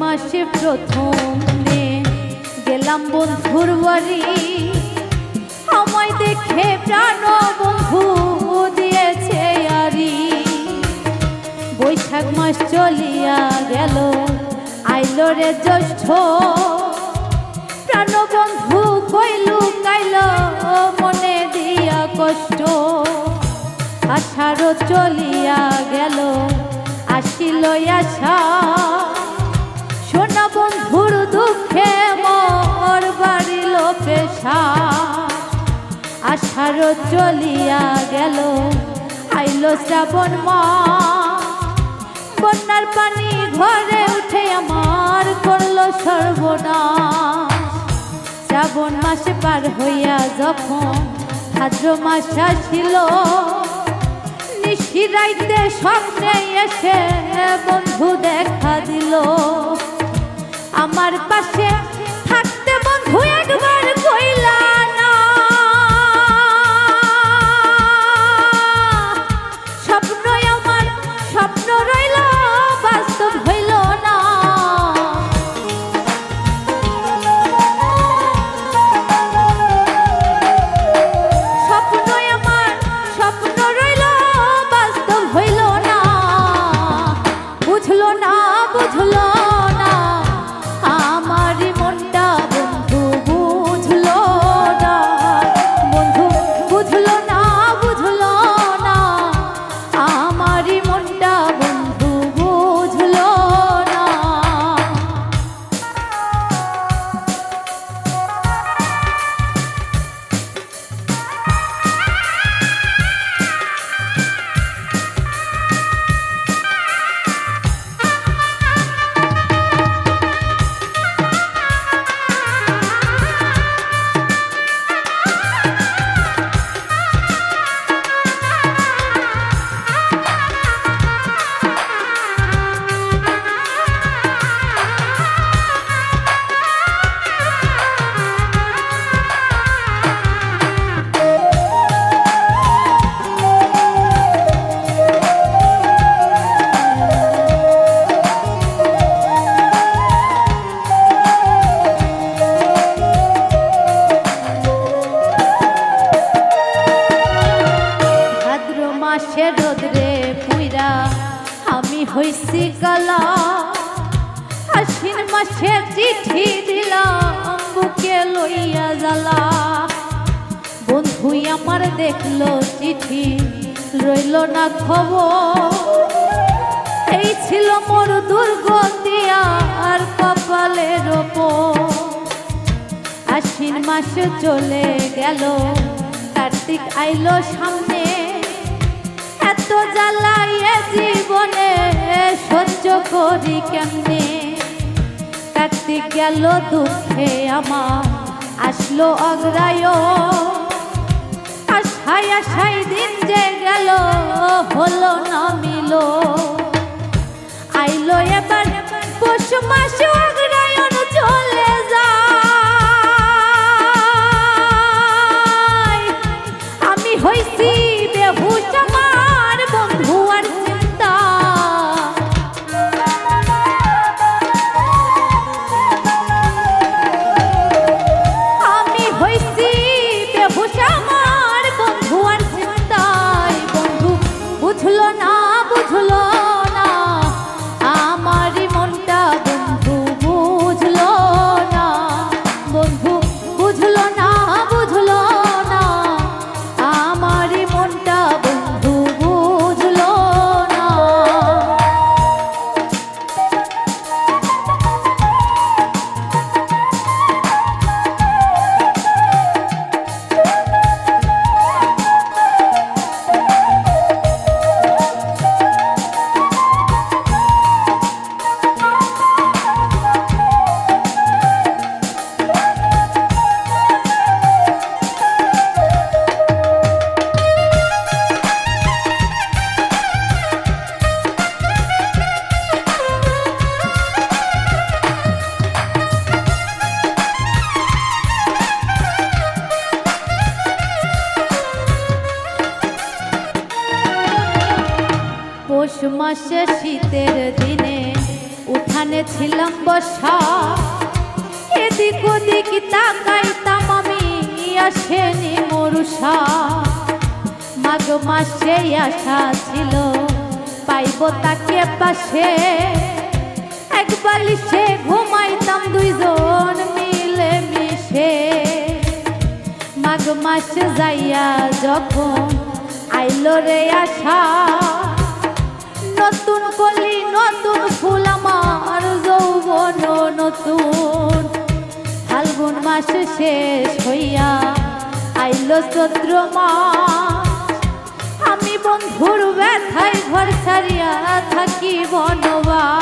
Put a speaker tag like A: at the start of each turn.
A: মাসে প্রথম দিনে গেলাম বন্ধুর বাড়ি। আমায় দেখে প্রাণ বন্ধু দিয়েছে আরি বৈশাখ মাস চলিয়া গেল, আইলো রে জ্যৈষ্ঠ। প্রাণ বন্ধু কইলু কাইল, মনে দিয়া কষ্ট। আষাঢ় চলিয়া গেল, আসিল আশা। আষাঢ় চলিয়া গেল, আইল শ্রাবণ মা বন্যার পানি ঘরে উঠে আমার করল সর্বনাশ। শ্রাবণ মাসে পার হইয়া যখন ভাদ্র মাস আসিল নিশিরাইতে স্বপ্নে এসে বন্ধু দেখা দিল। আমার পাশে থাকতে বন্ধু মাসে রোদরে পুইরা, আমি হইছি গলা। আশ্বিন মাসে চিঠি দিলাম, বুকে লইয়া জ্বালা। বন্ধুই আমার দেখল চিঠি, রইল না খবর। এই ছিল মোর দুর্গতি আর কপালের ওপর। আশ্বিন মাস চলে গেল, কার্তিক আইলো সামনে। এত জ্বালাইয়ে জীবনে সহ্য করি কেমনে? কার্তিক গেল দুঃখে আমার, আসলো অগ্রায় দিন যে গেল, হলো না মিলো আইলো এবার পৌষ মাসে মাসে শীতের দিনে উঠানে ছিলাম বসা। এদিক ওদিক তাকাইতাম আমি আসেনি মরুষা। মাঘ মাসে আশা ছিল পাইব তাকে পাশে। এক বালিশে ঘুমাইতাম দুইজন মিলে মিশে। মাঘ মাস যাইয়া যখন আইলো রে আশা নতুন কলি, নতুন ফুল আমার যৌবন, নতুন। ফাল্গুন মাস শেষ হইয়া আইল চৈত্র আমি বন্ধুর ব্যথায় ঘর ছাড়িয়া থাকি বনবাস